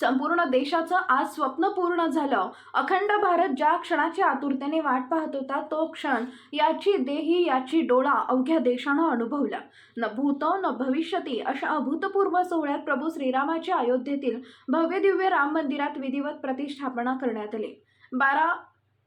संपूर्ण देशाचं आज स्वप्न पूर्ण झालं. अखंड भारत ज्या क्षणाची आतुरतेने वाट पाहत होता तो क्षण याची देही याची डोळा अवघ्या देशानं अनुभवला. न भूत न भविष्यती अशा अभूतपूर्व सोहळ्यात प्रभू श्रीरामाच्या अयोध्येतील भव्य दिव्य राम मंदिरात विधिवत प्रतिष्ठापना करण्यात आली. बारा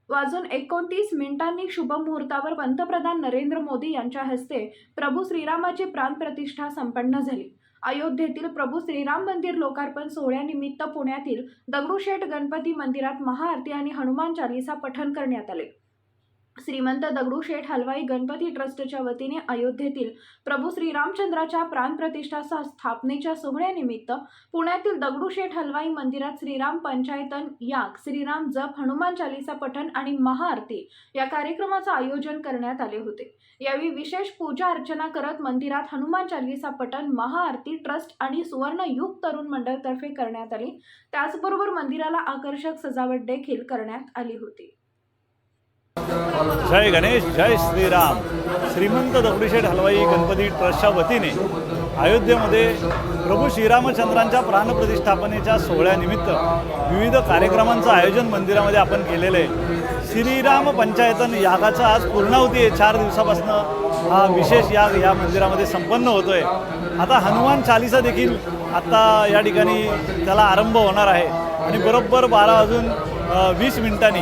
वाजून एकोणतीस मिनिटांनी शुभ मुहूर्तावर पंतप्रधान नरेंद्र मोदी यांच्या हस्ते प्रभू श्रीरामाची प्राणप्रतिष्ठा संपन्न झाली. अयोध्येतील प्रभू श्रीराम मंदिर लोकार्पण सोहळ्यानिमित्त पुण्यातील दगडूशेठ गणपती मंदिरात महाआरती आणि हनुमान चालीसा पठण करण्यात आले. श्रीमंत दगडूशेठ हलवाई गणपती ट्रस्टच्या वतीने अयोध्येतील प्रभू श्रीरामचंद्राच्या प्राणप्रतिष्ठा स्थापनेच्या सोहळ्यानिमित्त पुण्यातील दगडूशेठ हलवाई मंदिरात श्रीराम पंचायतन याग श्रीराम जप हनुमान चालीसा पठण आणि महाआरती या कार्यक्रमाचं आयोजन करण्यात आले होते. यावेळी विशेष पूजा अर्चना करत मंदिरात हनुमान चालीसा पठण महाआरती ट्रस्ट आणि सुवर्णयुग तरुण मंडळतर्फे करण्यात आली. त्याचबरोबर मंदिराला आकर्षक सजावट देखील करण्यात आली होती. जय गणेश जय श्रीराम. श्रीमंत दगडूशेठ हलवाई गणपती ट्रस्टच्या वतीने अयोध्येमध्ये प्रभू श्रीरामचंद्रांच्या प्राणप्रतिष्ठापनेच्या सोहळ्यानिमित्त विविध कार्यक्रमांचं आयोजन मंदिरामध्ये आपण केलेलं आहे. श्रीराम पंचायतन यागाचा आज पूर्णावती आहे. चार दिवसापासून हा विशेष याग या मंदिरामध्ये संपन्न होतो आहे आता हनुमान चालिसा देखील आत्ता या ठिकाणी त्याला आरंभ होणार आहे. आणि बरोबर बारा वाजून वीस मिनिटांनी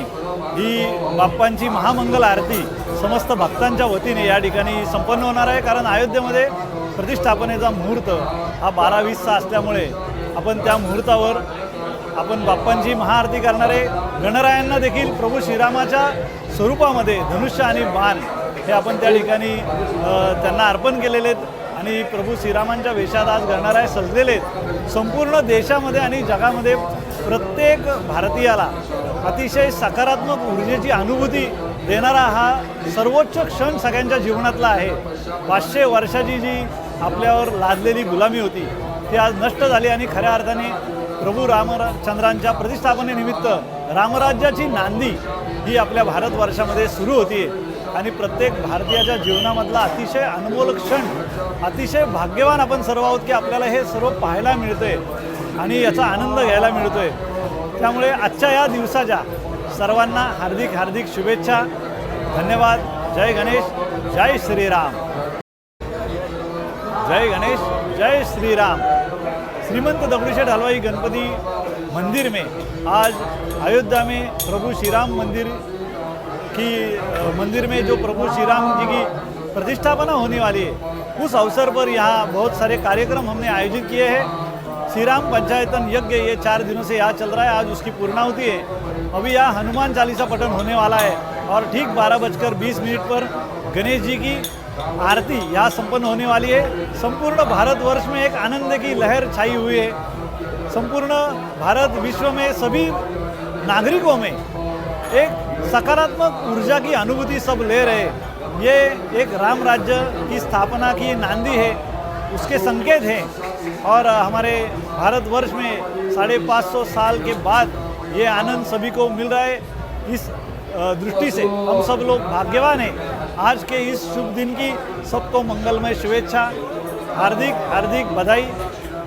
ही बाप्पांची महामंगल आरती समस्त भक्तांच्या वतीने या ठिकाणी संपन्न होणार आहे. कारण अयोध्येमध्ये प्रतिष्ठापनेचा मुहूर्त हा बारा वीसचा असल्यामुळे आपण त्या मुहूर्तावर आपण बाप्पांची महाआरती करणारे गणरायांना देखील प्रभू श्रीरामाच्या स्वरूपामध्ये धनुष्य आणि बाण हे आपण त्या ठिकाणी त्यांना अर्पण केलेले आहेत आणि प्रभू श्रीरामांच्या वेशात आज गणराय सजलेले आहेत. संपूर्ण देशामध्ये आणि जगामध्ये प्रत्येक भारतीयाला अतिशय सकारात्मक ऊर्जेची अनुभूती देणारा हा सर्वोच्च क्षण सगळ्यांच्या जीवनातला आहे. पाचशे वर्षाची जी आपल्यावर लादलेली गुलामी होती ती आज नष्ट झाली आणि खऱ्या अर्थाने प्रभू रामचंद्रांच्या प्रतिष्ठापनेनिमित्त रामराज्याची नांदी ही आपल्या भारतवर्षामध्ये सुरू होती आणि प्रत्येक भारतीयाच्या जीवनामधला अतिशय अनमोल क्षण अतिशय भाग्यवान आपण सर्व आहोत की आपल्याला हे सर्व पाहायला मिळतंय आणि याचा आनंद घ्यायला मिळतोय. त्यामुळे आजच्या या दिवसाच्या सर्वांना हार्दिक हार्दिक शुभेच्छा. धन्यवाद. जय गणेश. जय श्रीराम. जय गणेश. जय श्रीराम. श्रीमंत दगडूशेठ हलवाई गणपति मंदिर में आज अयोध्या में प्रभु श्री राम मंदिर की मंदिर में जो प्रभु श्री राम जी की प्रतिष्ठापना होने वाली है उस अवसर पर यहाँ बहुत सारे कार्यक्रम हमने आयोजित किए हैं। श्री राम पंचायतन यज्ञ, ये चार दिनों से यहाँ चल रहा है। आज उसकी पूर्णाहुति है। अभी यहाँ हनुमान चालीसा पठन होने वाला है। और ठीक बारह बजकर बीस मिनट पर गणेश जी की आरती यहाँ संपन्न होने वाली है। संपूर्ण भारतवर्ष में एक आनंद की लहर छाई हुई है। संपूर्ण भारत विश्व में सभी नागरिकों में एक सकारात्मक ऊर्जा की अनुभूति सब ले रहे। ये एक राम राज्य की स्थापना की नांदी है। उसके संकेत हैं। और हमारे भारतवर्ष में साढ़े पाँच सौ साल के बाद ये आनंद सभी को मिल रहा है। इस दृष्टि से हम सब लोग भाग्यवान हैं। आज के इस शुभ दिन की सबको मंगलमय शुभेच्छा। हार्दिक हार्दिक बधाई।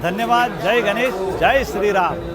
धन्यवाद। जय गणेश। जय श्री राम।